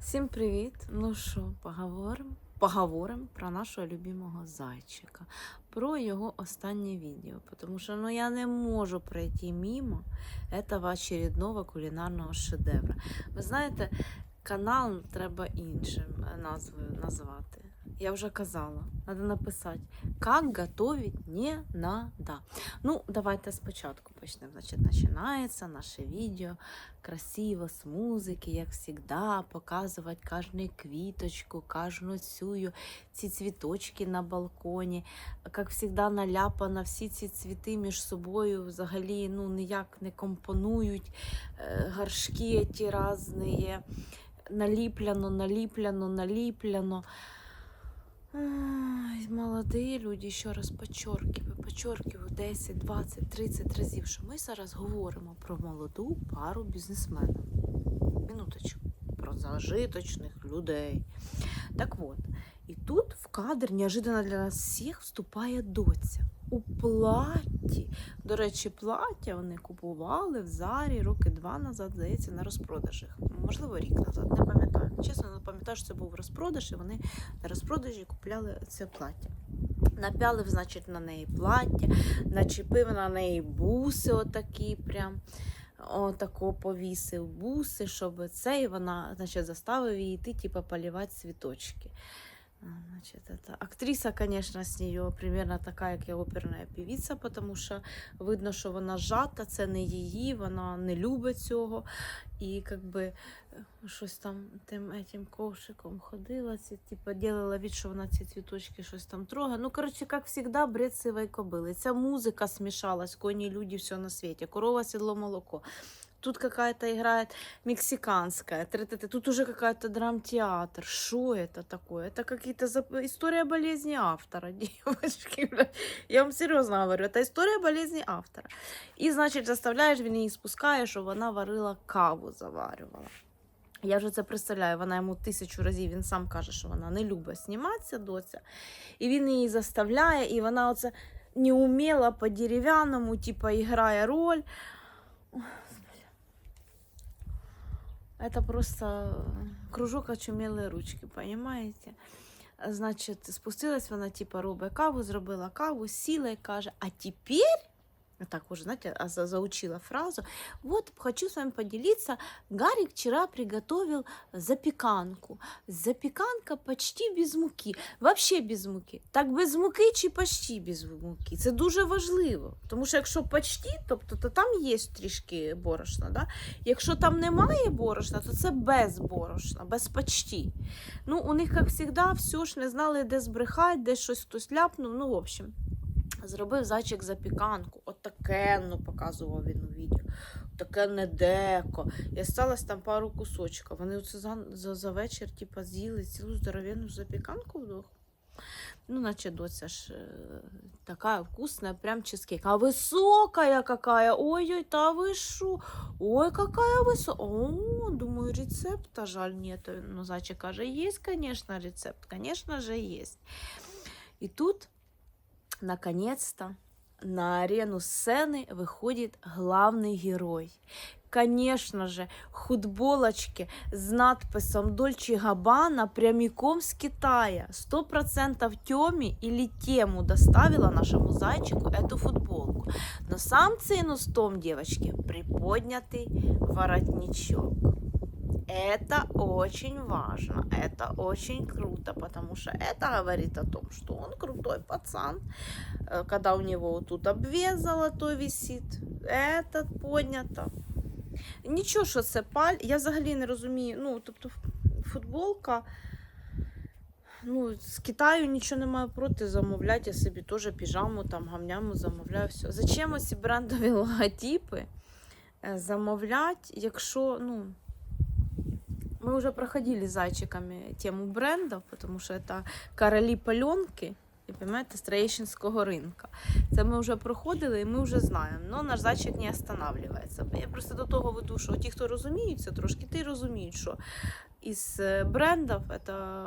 Всім привіт! Ну що, поговоримо? Поговоримо про нашого любимого зайчика, про його останнє відео. Тому що ну, я не можу пройти мимо этого очередного кулінарного шедевра. Ви знаєте, канал треба іншим е, назвою назвати. Я вже казала, треба написати, як готовить не надо. Ну, давайте спочатку почнемо. Значить, починається наше відео красиво, з музики, як завжди, показувати кожну квіточку, кожну цю, ці цвіточки на балконі. Як завжди, наляпано, всі ці цвіти між собою взагалі ну, ніяк не компонують. Е, Горшки ті різні, наліпляно, наліпляно, наліпляно. Ай, молоді люди, ще раз подчеркиваю, подчеркиваю 10, 20, 30 разів, що ми зараз говоримо про молоду пару бізнесменів. Минуточку, про зажиточних людей. Так от, і тут в кадр неожиданно для нас всіх вступає доця у платі. До речі, плаття вони купували в зарі роки два назад, здається, на розпродажах. Можливо, рік назад, не пам'ятаю. Чесно, не пам'ятаю, що це був розпродаж, і вони на розпродажі купляли це плаття. Напялив, значить, на неї плаття, начепив на неї буси, отакі прям. Отако повісив буси, щоб це, і вона, значить, заставив її йти, типу, полівати цвіточки. Значит, это актриса, конечно, с нее примерно така, як і оперна певиця, тому що видно, що вона зжата, це не її, вона не любить цього. І якби е, щось там тим этим ковшиком ходила, ці, типу, делала від, що вона ці цвіточки щось там трогає. Ну, коротше, як завжди, бред сивої кобили. Ця музика смішалась, коні, люди, все на світі. Корова, сідло, молоко. Тут какая-то играет мексиканская, тра-та-та. тут уже какая-то драмтеатр. Что это такое? Это какие-то зап... история болезни автора, девочки. блядь. Я вам серьезно говорю, это история болезни автора. І, значить, заставляєш, він її спускає, щоб вона варила каву, заварювала. Я вже це представляю, вона йому тисячу разів він сам каже, що вона не любить зніматися доця. І він її заставляє, і вона оце неумело по-дерев'яному, типа, грає роль. Это просто кружок очумелої ручки, понимаете? Значить, спустилась вона, типа, робить каву, зробила каву, сіла і каже, а тепер, так уже, знаете, заучила фразу, вот хочу с вами поделиться, Гарик вчера приготовил запеканку. Запеканка почти без муки, вообще без муки. Так без муки чи почти без муки? Це дуже важливо, тому що якщо почти, тобто то там є трішки борошна, да? Якщо там немає борошна, то це без борошна, без почти. Ну, у них, як завжди, все ж не знали, де збрехати, де щось хтось ляпнув. Ну, в общем, зробив зайчик запіканку. Отакенну показував він у відео. Таке деко. І осталось там пару кусочків. Вони оце за, за, за вечір типу, з'їли цілу здоровенну запіканку вдвох. Ну, наче доця ж е, такая вкусная, прям чизкейк. А высокая какая, ой-ой, та вы шо? Ой, какая высокая. О, думаю, рецепта жаль нет. Ну, зайчик каже, есть, конечно, рецепт, конечно же, есть. И тут, наконец-то, на арену сцены выходит главный герой. Конечно же, футболочки с надписом Дольче Габбана прямиком с Китая. Сто процентов Тёме или Тему доставила нашему зайчику эту футболку. Но сам цинус в том, девочки, приподнятый воротничок. Это очень важно, это очень круто, потому что это говорит о том, что он крутой пацан. Э, Когда у него вот тут обвес золотой висит, этот поднято. Нічого, що це паль. Я взагалі не розумію. Ну, тобто, ф- футболка. Ну, з Китаю нічого не маю проти замовляти. Я собі теж піжаму, там, гамняму замовляю. Все. Зачем ці брендові логотипи е, замовляти, якщо, ну. Мы уже проходили с зайчиками тему брендов, потому что это короли паленки, і з Троєщинського ринка. Це ми вже проходили і ми вже знаємо. Но наш зайчик не останавливається. Я просто до того веду, що ті, хто розуміються трошки, ті розуміють, що із е, брендів це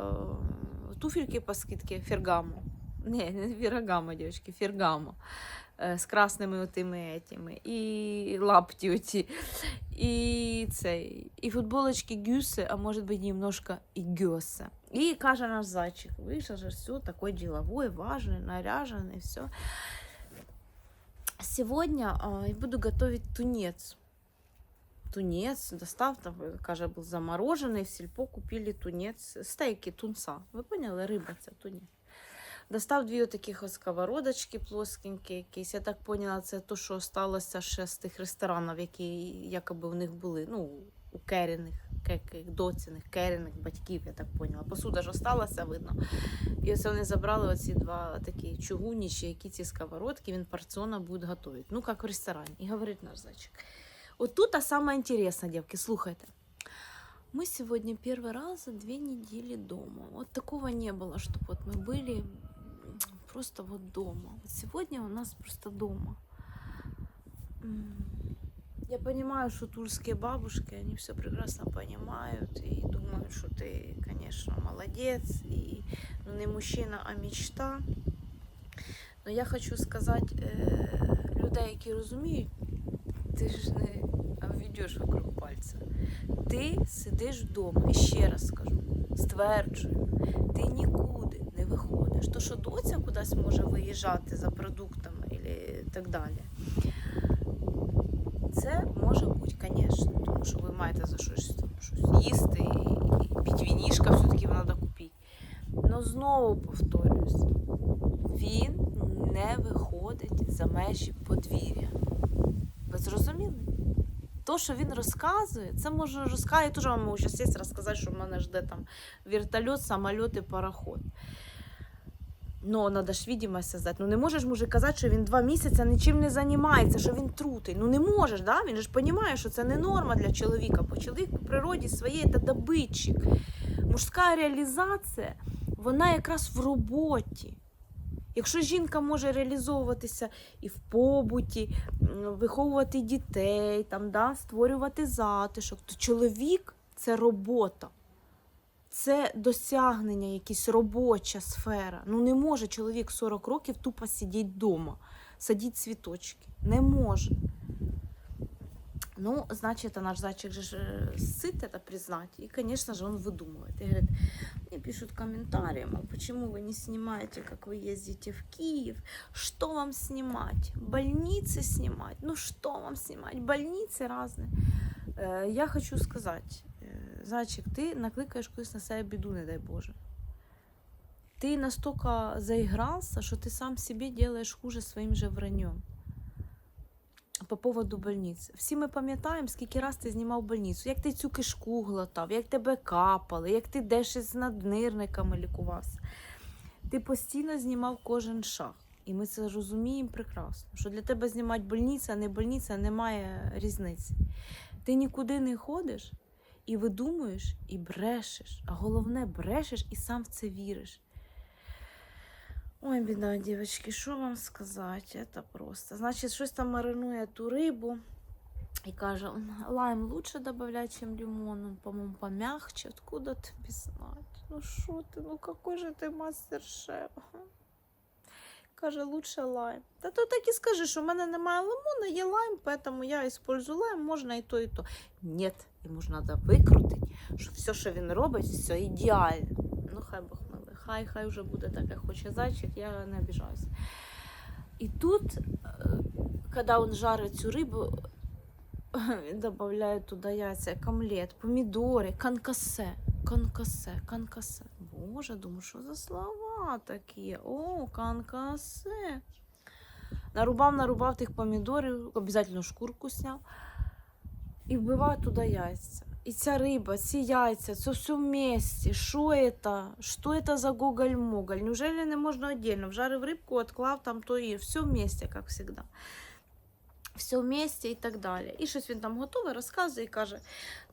туфельки по скидці Фергамо. Не, не Феррагамо, девочки, Фергамо. з красними отими етіми, і лапті оці, і цей, і футболочки гюсе, а може бути немножко і гюсе. І каже наш зайчик, вийшов же все такой деловой, важный, наряженный, все. Сегодня а, я буду готовить тунец. Тунец, достав, там, э, каже, був заморожений, в сільпо купили тунець, стейки тунца. Ви поняли? Риба це тунець. Достав дві таких ось сковородочки плоскенькі якісь. Я так поняла, це то, що сталося ще з тих ресторанів, які якоби у них були. Ну, у Керіних, кеких, доціних, Керіних батьків, я так поняла. Посуда ж осталася, видно. І ось вони забрали оці два такі чугунніші, які ці сковородки, він порціонно буде готувати. Ну, як в ресторані. І говорить наш зайчик. Вот тут а самое интересное, девки, слухайте. Мы сегодня первый раз за две недели дома. Вот такого не было, чтобы вот мы были м, просто вот дома. Вот сегодня у нас просто дома. Я понимаю, что тульские бабушки, они все прекрасно понимают и думают, что ты, конечно, молодец, и ну, не мужчина, а мечта. Но я хочу сказати е, людей, які розуміють, ти ж не ведеш вокруг пальця. Ти сидиш вдома, і ще раз скажу, стверджую, ти нікуди не виходиш. То, що доця кудись може виїжджати за продуктами і так далі. Це може бути, звісно, тому що ви маєте за щось, щось їсти, і, підвінішка все-таки треба купити. Но знову повторюсь, він не виходить за межі подвір'я. Ви зрозуміли? То, що він розказує, це може розказати. Я теж вам можу зараз розказати, що в мене жде там вертольот, самоліт і пароход. Ну, треба ж відомость создати. Ну не можеш мужик казати, що він два місяці нічим не займається, що він трутий. Ну не можеш, да? він ж розуміє, що це не норма для чоловіка, бо чоловік по природі своєї це добитчик. Мужська реалізація, вона якраз в роботі. Якщо жінка може реалізовуватися і в побуті, виховувати дітей, там, да, створювати затишок, то чоловік це робота Це досягнення, якась робоча сфера. Ну не може чоловік 40 років тупо сидіти вдома, садити цвіточки. Не може. Ну, значит, наш зайчик же ж, э, сыт это признать. И, конечно же, он выдумывает. И говорит, мне пишут комментарии, мол, почему вы не снимаете, как вы ездите в Киев? Что вам снимать? Больницы снимать? Ну, что вам снимать? Больницы разные. Э, Я хочу сказать, э, зайчик, ты накликаешь колись на себе біду, не дай Боже. Ты настолько заигрался, что ты сам себе делаешь хуже своим же враньем по поводу больниць. Всі ми пам'ятаємо, скільки раз ти знімав больницю, як ти цю кишку глотав, як тебе капали, як ти десь із наднирниками лікувався. Ти постійно знімав кожен шаг. І ми це розуміємо прекрасно, що для тебе знімати больниця, а не больниця, немає різниці. Ти нікуди не ходиш і видумуєш, і брешеш. А головне, брешеш і сам в це віриш. Ой, біда, дівчатки, що вам сказати? Це просто. Значить, щось там маринує ту рибу і каже, лайм лучше добавлять, чем лимон. По-моему, помягче. Откуда тобі знать? Ну що ти, ну какой же ти мастер-шеф? Каже, лучше лайм. Та то так і скажи, що в мене немає лимона, є лайм, поэтому я использую лайм, можна і то, і то. Ні, йому ж треба викрутити, що все, що він робить, все ідеально. Ну, хай Бог милий. Хай, хай вже буде так, як хоче зайчик, я не обіжаюся. І тут, е, коли він жарить цю рибу, він додає туди яйця, камлет, помідори, канкасе. Канкасе, канкасе. Боже, думаю, що за слова такі? О, канкасе. Нарубав, нарубав тих помідорів, обов'язково шкурку сняв. І вбиваю туди яйця. І ця риба, ці яйця, це все вместе. Що це? Що це за гоголь-моголь? Неужели не можна отдельно? Вжарив рибку, відклав там то і все вместе, як завжди. Все вместе і так далі. І щось він там готове, розказує і каже: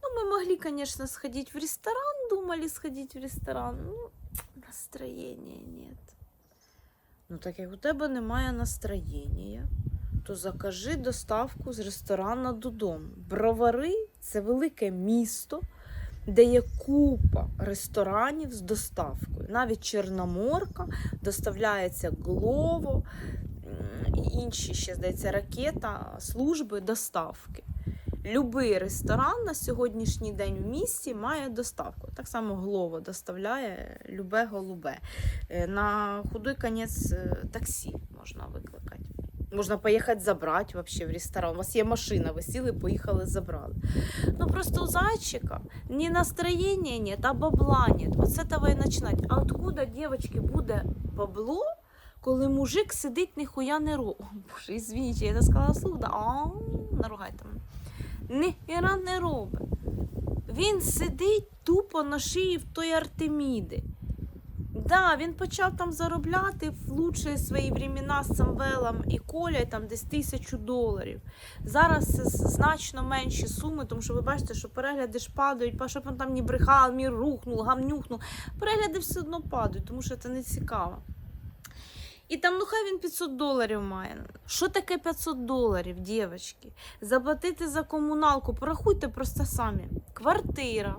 ну, ми могли, звісно, сходити в ресторан, думали сходити в ресторан. Ну, настроєння нет. Ну, так як у тебе немає настроєння, То закажи доставку з ресторана додому. Бровари це велике місто, де є купа ресторанів з доставкою. Навіть Чорноморка доставляється Глово, інші ще здається ракета служби доставки. Любий ресторан на сьогоднішній день в місті має доставку. Так само Глово доставляє любе голубе. Е, На худой конець е, таксі можна викликати. Можна поїхати забрати вообще в ресторан. У вас є машина, ви сіли, поїхали, забрали. Ну просто у зайчика ні настроєння нет, а бабла нет. Вот с этого и начинать. А откуда, девочки, буде бабло, коли мужик сидить, ніхуя не робить? О, Боже, извините, я це сказала вслух, да? А, наругайте мене. Ніхіра не робить. Він сидить тупо на шиї в той Артеміди. Да, він почав там заробляти в лучші свої времена з Самвелом і Колею там десь тисячу доларів. Зараз значно менші суми, тому що ви бачите, що перегляди ж падають, па- щоб він там не брехав, мір рухнув, гамнюхнув. Перегляди все одно падають, тому що це не цікаво. І там, ну хай він 500 доларів має. Що таке 500 доларів, дівчатки? Заплатити за комуналку, порахуйте просто самі. Квартира,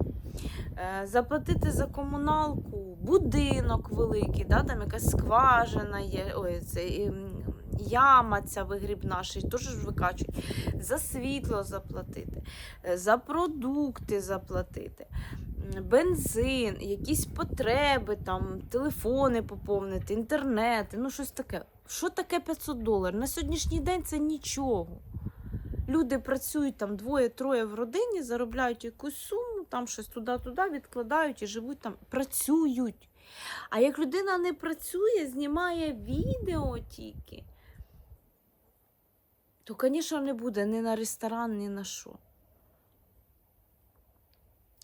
заплатити за комуналку, будинок великий, да, там якась скважина є, ой, це, ем, яма ця вигрібна, теж викачують. За світло заплатити, е, за продукти заплатити, бензин, якісь потреби, там, телефони поповнити, інтернет, ну щось таке. Що таке 500 доларів? На сьогоднішній день це нічого. Люди працюють там двоє-троє в родині, заробляють якусь суму, там щось туди-туди відкладають і живуть там, працюють. А як людина не працює, знімає відео тільки, то, звісно, не буде ні на ресторан, ні на що.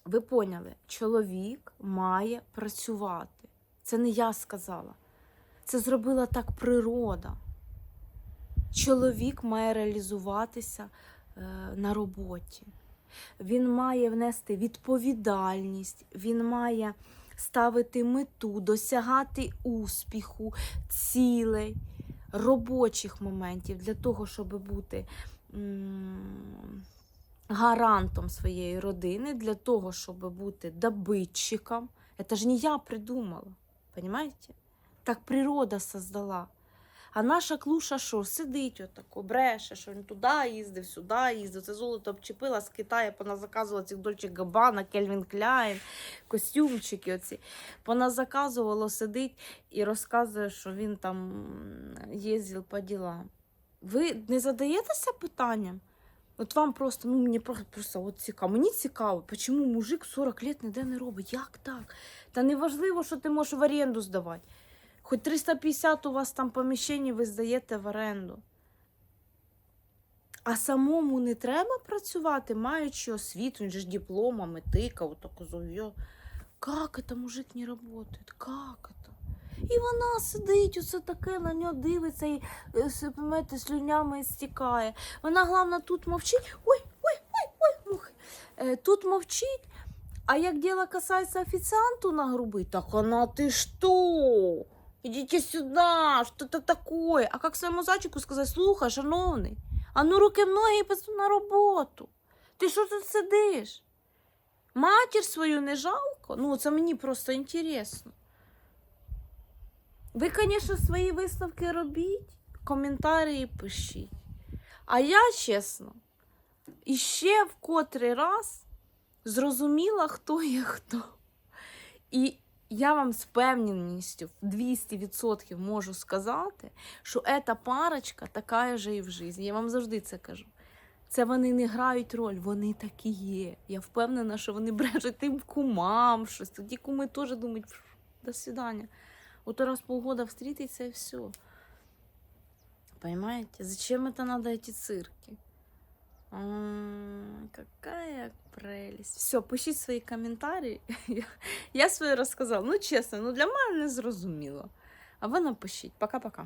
Ви поняли, чоловік має працювати. Це не я сказала. Це зробила так природа. Чоловік має реалізуватися е, на роботі. Він має внести відповідальність, він має ставити мету, досягати успіху, цілей, робочих моментів для того, щоб бути гарантом своєї родини, для того, щоб бути добитчиком. Це ж не я придумала. Понимаете? Так природа создала. А наша клуша що? Сидить отако, бреше, що він туди їздив, сюди їздив. Це золото обчепила з Китаю, поназаказувала цих Дольче Габана, Кельвін Кляйн, костюмчики оці. Поназаказувало, сидить і розказує, що він там їздив по ділам. Ви не задаєтеся питанням? От вам просто, ну мені просто, просто от цікаво. Мені цікаво, чому мужик 40 років ніде не робить? Як так? Та не важливо, що ти можеш в оренду здавати. Хоч 350 у вас там поміщень ви здаєте в оренду. А самому не треба працювати, маючи освіту, він же ж дипломами тикав, таку зов'я. Как это мужик не работает? Как это? І вона сидить, оце таке на нього дивиться і е, понимаєте, слюнями стікає. Вона, головне, тут мовчить. Ой, ой, ой, ой, мухи. Е, тут мовчить. А як діло касається офіціанту нагрубить, так вона ти що? Ідіть сюди, що це таке? А як своєму зайчику сказати, слухай, шановний, а ну руки в ноги і пойду на роботу. Ти що тут сидиш? Матір свою не жалко? Ну, це мені просто інтересно. Ви, звісно, свої виставки робіть, коментарі пишіть. А я, чесно, іще в котрий раз зрозуміла, хто є хто. І я вам з впевненістю в 200% можу сказати, що ця парочка така же і в житті. Я вам завжди це кажу. Це вони не грають роль, вони такі є. Я впевнена, що вони брешуть тим кумам щось. Тоді куми теж думають, до свидання. От раз полгода встретиться и все. Понимаете? Зачем это надо эти цирки? М, Какая прелесть. Все, пишіть свої коментарі. Я, я своє розказала. Ну, чесно, ну для мене не зрозуміло. А ви напишіть. Пока-пока.